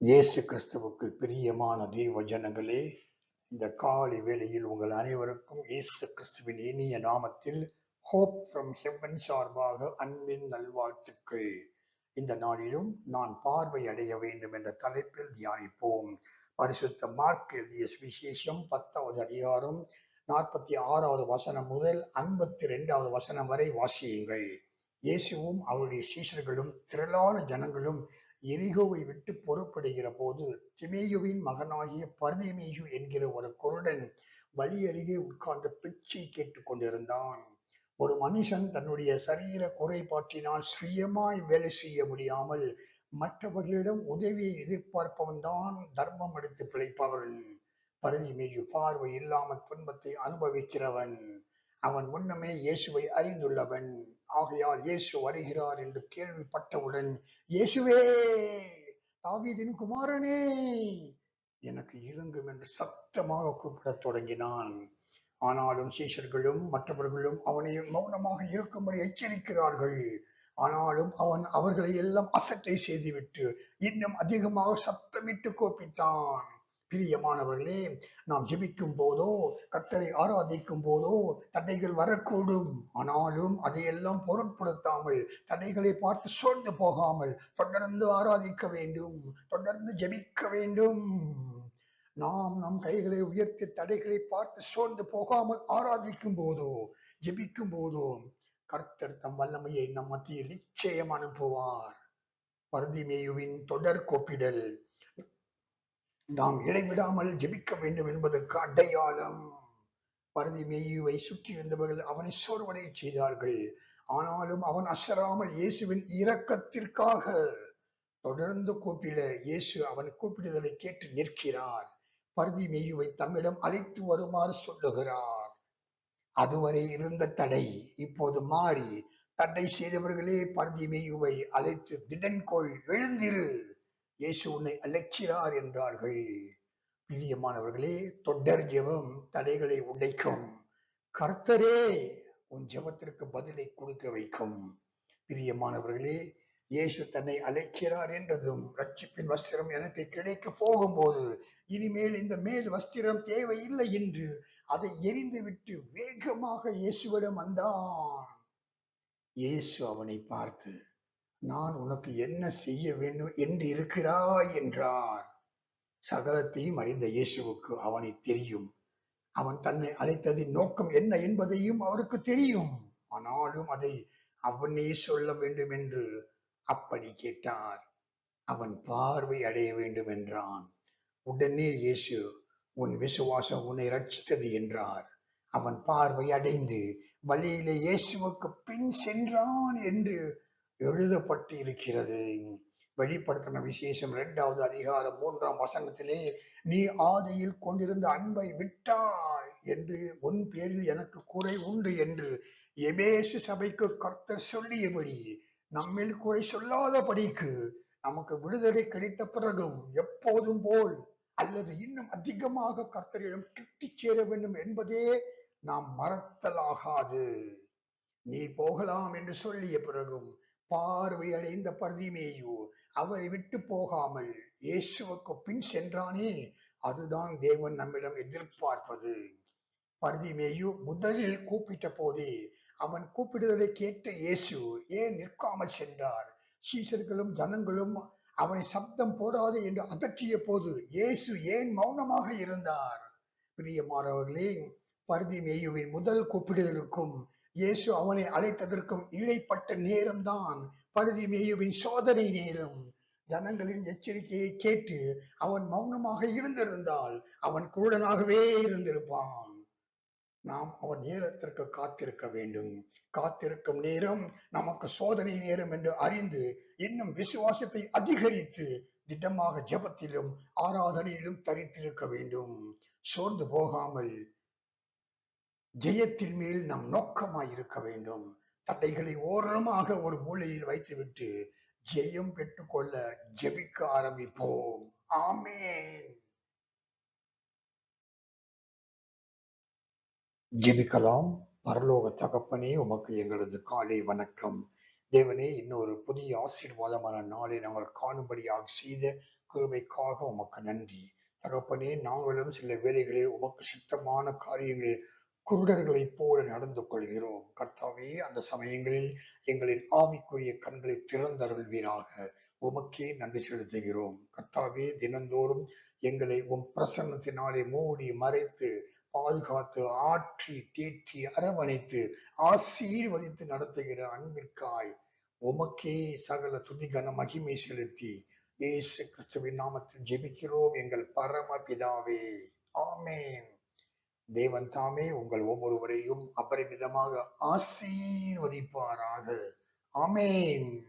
இயேசு கிறிஸ்துவுக்கு பிரியமான தெய்வ ஜனங்களே இந்த காலை வேளையில் உங்கள் அனைவருக்கும் இயேசு கிறிஸ்துவின் இனிய நாமத்தில் ஹோப் ஃப்ரம் ஹெவன் சார்பாக அன்பின் நல்வாழ்த்துக்கள். இந்த நாளிலும் நான் பார்வை அடைய வேண்டும் என்ற தலைப்பில் தியானிப்போம். பரிசுத்த மார்க் எழுதிய சுவிசேஷம் பத்தாவது அதிகாரம் நாற்பத்தி ஆறாவது வசனம் முதல் ஐம்பத்தி ரெண்டாவது வசனம் வரை வாசியுங்கள். இயேசுவும் அவருடைய சீஷர்களும் திரளான ஜனங்களும் எரிகோவை விட்டு புறப்படுகிற போது திமேயுவின் மகனாகிய பர்திமேயு என்கிற ஒரு குருடன் வழி அருகே உட்கார்ந்து பிச்சை கேட்டுக் கொண்டிருந்தான். ஒரு மனுஷன் தன்னுடைய சரீர குறைபாட்டினால் சுயமாய் வேலை செய்ய முடியாமல் மற்றவர்களிடம் உதவியை எதிர்பார்ப்பவன் தான் தர்மம் எடுத்து பிழைப்பவன். பருதிமேயு பார்வை இல்லாமல் துன்பத்தை அனுபவிக்கிறவன். அவன் முன்னமே இயேசுவை அறிந்துள்ளவன். ஆகையால் இயேசு வருகிறார் என்று கேள்விப்பட்டவுடன் இயேசுவே தாவீதின் குமாரனே! எனக்கு இருங்கும் என்று சத்தமாக கூப்பிடத் தொடங்கினான். ஆனாலும் சீஷர்களும் மற்றவர்களும் அவனை மௌனமாக இருக்கும்படி எச்சரிக்கிறார்கள். ஆனாலும் அவன் அவர்களை எல்லாம் அசட்டை செய்துவிட்டு இன்னும் அதிகமாக சத்தமிட்டு கூப்பிட்டான். பிரியமானவர்களே நாம் ஜெபிக்கும் போதோ கத்தரை ஆராதிக்கும் போதோ தடைகள் வரக்கூடும். ஆனாலும் அதையெல்லாம் பொருட்படுத்தாமல் தடைகளை பார்த்து சோர்ந்து போகாமல் தொடர்ந்து ஆராதிக்க வேண்டும் தொடர்ந்து ஜெபிக்க வேண்டும். நாம் நம் கைகளை உயர்த்தி தடைகளை பார்த்து சோர்ந்து போகாமல் ஆராதிக்கும் போதோ ஜெபிக்கும் போதோ கர்த்தர் தம் வல்லமையை நம் மத்தியில் நிச்சயம் அனுப்புவார். பரதிமேயுவின் தொடர் கோப்பிடல். நாம் இடைவிடாமல் ஜெபிக்க வேண்டும் என்பதற்கு அடையாளம். பருதி மேயுவை சுற்றி இருந்தவர்கள் அவனை சோர்வடை செய்தார்கள். ஆனாலும் அவன் அசராமல் இயேசுவின் இரக்கத்திற்காக தொடர்ந்து கூப்பிட இயேசு அவன் கூப்பிடுதலை கேட்டு நிற்கிறார். பருதி மேயுவை தம்மிடம் அழைத்து வருமாறு சொல்லுகிறார். அதுவரை இருந்த தடை இப்போது மாறி தடை செய்தவர்களே பருதி மேயுவை அழைத்து திடன்கோள் எழுந்திரு. இயேசு உன்னை அழைக்கிறார் என்றார்கள். பிரியமானவர்களே தொடர் ஜெபம் தடைகளை உடைக்கும். கர்த்தரே உன் ஜெபத்திற்கு பதிலை கொடுக்க வைக்கும். பிரியமானவர்களே இயேசு தன்னை அழைக்கிறார் என்றதும் ரட்சிப்பின் வஸ்திரம் எனக்கு கிடைக்க போகும்போது இனிமேல் இந்த மேல் வஸ்திரம் தேவையில்லை என்று அதை எரிந்துவிட்டு வேகமாக இயேசுவிடம் வந்தான். இயேசு அவனை பார்த்து நான் உனக்கு என்ன செய்ய வேண்டும் என்று இருக்கிறாய் என்றார் சகலத்தையும் அறிந்த இயேசுவுக்கு அவனை தெரியும். அவன் தன்னை அழைத்ததின் நோக்கம் என்ன என்பதையும் அவருக்கு தெரியும். ஆனாலும் அதை அவனே சொல்ல வேண்டும் என்று அப்படி கேட்டார். அவன் பார்வை அடைய வேண்டும் என்றான். உடனே இயேசு உன் விசுவாசம் உன்னை ரட்சித்தது என்றார். அவன் பார்வை அடைந்து வழியிலே இயேசுவுக்கு பின் சென்றான் என்று எழுதப்பட்டு இருக்கிறது வெளிப்படுத்தின விசேஷம் இரண்டாவது அதிகாரம் மூன்றாம் வசனத்திலே நீ ஆதியில் கொண்டிருந்த அன்பை விட்டாய் என்று உன் பேரில் எனக்கு குறை உண்டு என்று எபேசு சபைக்கு கர்த்தர் சொல்லியபடி நம்மில் குறை சொல்லாதபடிக்கு நமக்கு விடுதலை கிடைத்த பிறகும் எப்போதும் போல் அல்லது இன்னும் அதிகமாக கர்த்தரிடம் கிட்டிச் சேர வேண்டும் என்பதே நாம் மறத்தலாகாது. நீ போகலாம் என்று சொல்லிய பிறகும் பார்வை அடைந்த பர்திமேயு அவரை விட்டு போகாமல் இயேசுவுக்கு பின் சென்றானே அதுதான் தேவன் நம்மிடம் எதிர்பார்ப்பது. பர்திமேயு முதலில் கூப்பிட்ட போதே அவன் கூப்பிடுவதை கேட்ட இயேசு ஏன் நிற்காமல் சென்றார்? சீசர்களும் ஜனங்களும் அவனை சப்தம் போடாது என்று அதற்றிய போது இயேசு ஏன் மௌனமாக இருந்தார்? பிரியமானவர்களே பருதி மேயுவின் முதல் கூப்பிடுதலுக்கும் இயேசு அவனை அழைத்ததற்கும் இடைப்பட்ட நேரம்தான் பருதி மேயுவின் சோதனை நேரம். ஜனங்களின் எச்சரிக்கையை கேட்டு அவன் மௌனமாக இருந்திருந்தால் அவன் குருடனாகவே இருந்திருப்பான். நாம் அவன் நேரத்திற்கு காத்திருக்க வேண்டும். காத்திருக்கும் நேரம் நமக்கு சோதனை நேரம் என்று அறிந்து இன்னும் விசுவாசத்தை அதிகரித்து திட்டமாக ஜபத்திலும் ஆராதனையிலும் தரித்திருக்க வேண்டும். சோர்ந்து போகாமல் ஜெயத்தின் மேல் நாம் நோக்கமாய் இருக்க வேண்டும். தடைகளை ஓரமாக ஒரு மூலையில் வைத்துவிட்டு ஜெயம் பெற்றுக்கொள்ள ஜெபிக்க ஆரம்பிப்போம். ஆமேன். ஜெபிக்கலாம். பரலோக தகப்பனே உமக்கு எங்களது காலை வணக்கம். தேவனே இன்னொரு புதிய ஆசீர்வாதமான நாளை நாங்கள் காணும்படியாக செய்த கிருமைக்காக உமக்கு நன்றி. தகப்பனே நாங்களும் சில வேலைகளில் உமக்கு சித்தமான காரியங்களில் குருடர்களைப் போல நடந்து கொள்கிறோம். கர்த்தாவே அந்த சமயங்களில் எங்களின் ஆவிக்குரிய கண்களை திறந்தருள்வீராக. உமக்கே நன்றி செலுத்துகிறோம். கர்த்தாவே தினந்தோறும் எங்களை உம் பிரசன்னத்தினாலே மூடி மறைத்து பாதுகாத்து ஆற்றி தேற்றி அரவணைத்து ஆசீர்வதித்து நடத்துகிற அன்பிற்காய் உமக்கே சகல துதிகன மகிமை செலுத்தி இயேசு கிறிஸ்துவின் நாமத்தில் ஜெபிக்கிறோம். எங்கள் பரம பிதாவே ஆமேன். தேவன் தாமே உங்கள் ஒவ்வொருவரையும் அபரிமிதமாக ஆசீர்வதிப்பாராக. ஆமேன்.